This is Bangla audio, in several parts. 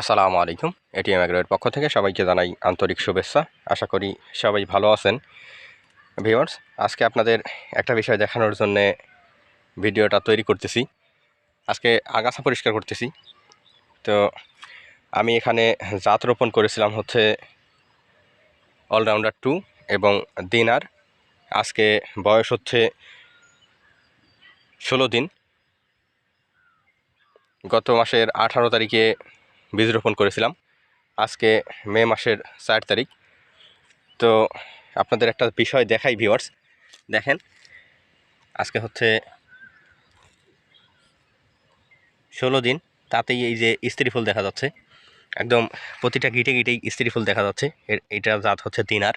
আসসালামু আলাইকুম, এটিএম এগ্রোয়ের পক্ষ থেকে সবাইকে জানাই আন্তরিক শুভেচ্ছা। আশা করি সবাই ভালো আছেন। ভিউয়ার্স, আজকে আপনাদের একটা বিষয় দেখানোর জন্যে ভিডিওটা তৈরি করতেছি। আজকে আগাছা পরিষ্কার করতেছি। তো আমি এখানে জাত রোপণ করেছিলাম হচ্ছে অলরাউন্ডার টু এবং দিনার। আজকে বয়স হচ্ছে ষোলো দিন। গত মাসের আঠারো তারিখে বীজ রোপণ করেছিলাম। আজকে মে মাসের চার তারিখ। তো আপনাদের একটা বিষয় দেখাই ভিউয়ার্স দেখেন, আজকে হচ্ছে ষোলো দিন, তাতেই এই যে স্ত্রী ফুল দেখা যাচ্ছে। একদম প্রতিটা গিটে গিটেই স্ত্রী ফুল দেখা যাচ্ছে। এর এইটা জাত হচ্ছে দিনার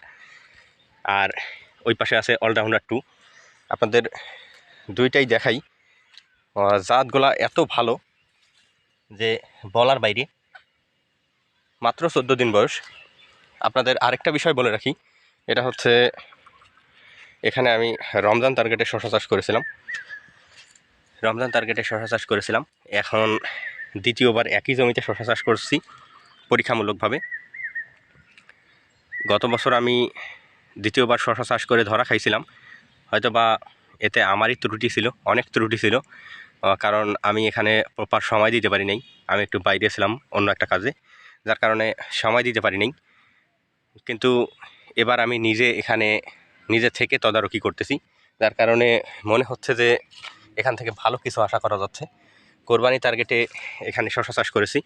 আর ওই পাশে আছে অলরাউন্ডার টু আপনাদের দুইটাই দেখাই। জাতগুলা এত ভালো যে বলার বাইরে মাত্র চোদ্দ দিন বয়স। আপনাদের আরেকটা বিষয় বলে রাখি। এটা হচ্ছে, এখানে আমি রমজান টার্গেটে শশা চাষ করেছিলাম। রমজান টার্গেটে শশা চাষ করেছিলাম। এখন দ্বিতীয়বার একই জমিতে শশা চাষ করছি, পরীক্ষামূলকভাবে। গত বছর আমি দ্বিতীয়বার শশা চাষ করে ধরা খাইছিলাম। হয়তো বা এতে আমারই ত্রুটি ছিল, অনেক ত্রুটি ছিল কারণ আমি এখানে প্রপার সময় দিতে পারি নাই। আমি একটু বাইরে ছিলাম অন্য একটা কাজে। যার কারণে সময় দিতে পারিনি কিন্তু এবার আমি নিজে এখানে, নিজে থেকে তদারকি করতেছি। যার কারণে মনে হচ্ছে যে এখান থেকে ভালো কিছু আশা করা যাচ্ছে। কোরবানি টার্গেটে এখানে শশা চাষ করেছি।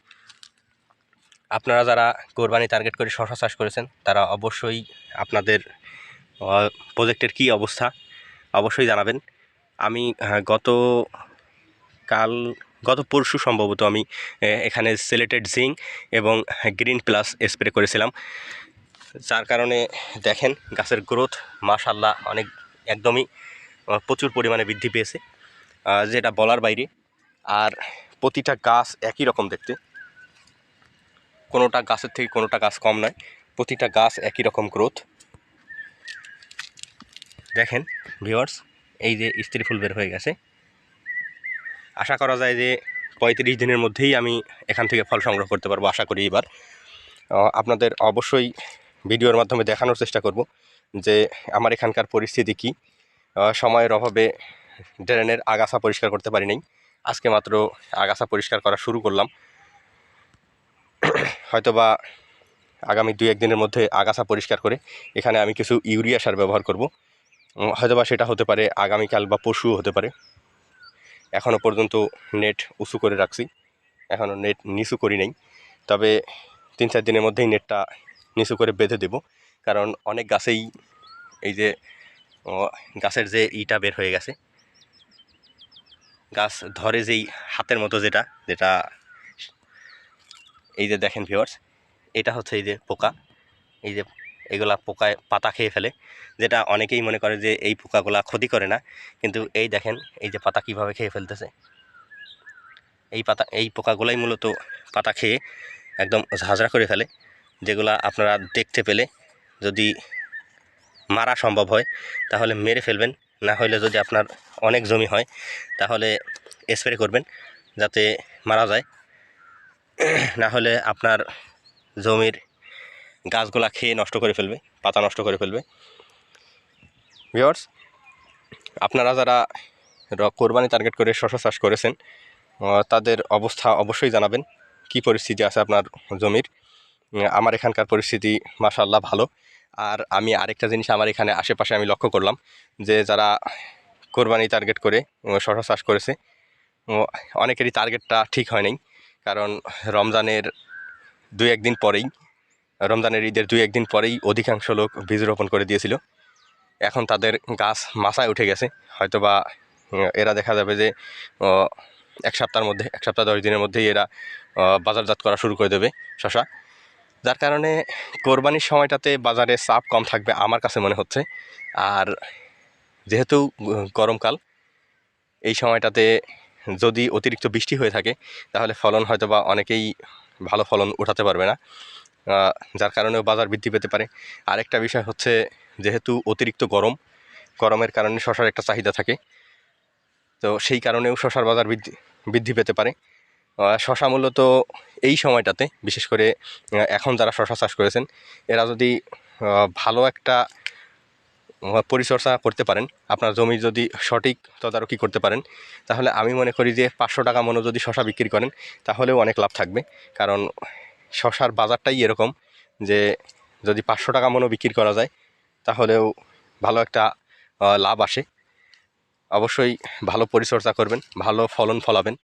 আপনারা যারা কোরবানি টার্গেট করে শশা চাষ করেছেন, তারা অবশ্যই আপনাদের প্রজেক্টের কি অবস্থা, অবশ্যই জানাবেন। আমি গত কাল গত পরশু সম্ভবত আমি এখানে সিলেটেড জিঙ্ক এবং গ্রিন প্লাস স্প্রে করেছিলাম। যার কারণে দেখেন গাছের গ্রোথ মাশাল্লাহ অনেক, একদমই প্রচুর পরিমাণে বৃদ্ধি পেয়েছে। যেটা বলার বাইরে, আর প্রতিটা গাছ একই রকম দেখতে। কোনোটা গাছের থেকে কোনোটা গাছ কম নয়, প্রতিটা গাছ একই রকম গ্রোথ দেখেন ভিওয়ার্স এই যে স্ত্রী ফুল বের হয়ে গেছে। আশা করা যায় যে পঁয়ত্রিশ দিনের মধ্যেই আমি এখান থেকে ফল সংগ্রহ করতে পারব, আশা করি এবার। আপনাদের অবশ্যই ভিডিওর মাধ্যমে দেখানোর চেষ্টা করব যে আমার এখানকার পরিস্থিতি কী। সময়ের অভাবে ড্রেনের আগাছা পরিষ্কার করতে পারি নাই। আজকে মাত্র আগাছা পরিষ্কার করা শুরু করলাম। হয়তোবা আগামী দুই একদিনের মধ্যে আগাছা পরিষ্কার করে এখানে আমি কিছু ইউরিয়া সার ব্যবহার করব। হয়তোবা সেটা হতে পারে আগামীকাল বা পরশুও হতে পারে। এখনও পর্যন্ত নেট উঁচু করে রাখছি। এখনও নেট নিচু করি নাই। তবে তিন চার দিনের মধ্যেই নেটটা নিচু করে বেঁধে দেব। কারণ অনেক গাছেই এই যে গাছের যে ইটা বের হয়ে গেছে। গাছ ধরে যেই হাতের মতো যেটা যেটা এই যে দেখেন ভিওয়ার্স এটা হচ্ছে এই যে পোকা। এই যে এগুলা পোকায় পাতা খেয়ে ফেলে, যেটা অনেকেই মনে করে যে এই পোকাগুলা ক্ষতি করে না। কিন্তু এই দেখেন, এই যে পাতা কীভাবে খেয়ে ফেলতেছে। এই পাতা, এই পোকাগুলাই মূলত পাতা খেয়ে একদম ঝাঁঝরা করে ফেলে, যেগুলা আপনারা দেখতে পেলে যদি মারা সম্ভব হয়, তাহলে মেরে ফেলবেন। না হলে যদি আপনার অনেক জমি হয়, তাহলে স্প্রে করবেন, যাতে মারা যায়। না হলে আপনার জমির গাছগুলা খেয়ে নষ্ট করে ফেলবে পাতা নষ্ট করে ফেলবে। ভিওর্স আপনারা যারা র- কোরবানি টার্গেট করে শস্য চাষ করেছেন তাদের অবস্থা অবশ্যই জানাবেন। কি পরিস্থিতি আছে আপনার জমির? আমার এখানকার পরিস্থিতি মাশাল্লাহ ভালো। আর আমি আরেকটা জিনিস আমার এখানে আশেপাশে আমি লক্ষ্য করলাম যে যারা কোরবানি টার্গেট করে শশা চাষ করেছে অনেকেরই টার্গেটটা ঠিক হয় নাই। কারণ রমজানের দুই একদিন পরেই রমজানের ঈদের দুই একদিন পরেই অধিকাংশ লোক বীজ রোপণ করে দিয়েছিল। এখন তাদের গাছ মাথায় উঠে গেছে। হয়তোবা এরা দেখা যাবে যে এক সপ্তাহের মধ্যে, এক সপ্তাহ দশ দিনের মধ্যেই এরা বাজারজাত করা শুরু করে দেবে শশা। যার কারণে কোরবানির সময়টাতে বাজারে চাপ কম থাকবে আমার কাছে মনে হচ্ছে। আর যেহেতু গরমকাল, এই সময়টাতে যদি অতিরিক্ত বৃষ্টি হয়ে থাকে, তাহলে ফলন হয়তো বা অনেকেই ভালো ফলন উঠাতে পারবে না। যার কারণেও বাজার বৃদ্ধি পেতে পারে। আরেকটা বিষয় হচ্ছে, যেহেতু অতিরিক্ত গরম, গরমের কারণে শশার একটা চাহিদা থাকে, তো সেই কারণেও শশার বাজার বৃদ্ধি বৃদ্ধি পেতে পারে। শশা মূলত এই সময়টাতে, বিশেষ করে এখন যারা শশা চাষ করেছেন, এরা যদি ভালো একটা পরিচর্যা করতে পারেন, আপনার জমি যদি সঠিক তদারকি করতে পারেন, তাহলে আমি মনে করি যে পাঁচশো টাকা মনো যদি শশা বিক্রি করেন, তাহলেও অনেক লাভ থাকবে। কারণ শশার বাজারটাই এরকম যে যদি পাঁচশো টাকা মনো বিক্রি করা যায়, তাহলেও ভালো একটা লাভ আসে। অবশ্যই ভালো পরিচর্যা করবেন, ভালো ফলন ফলাবেন।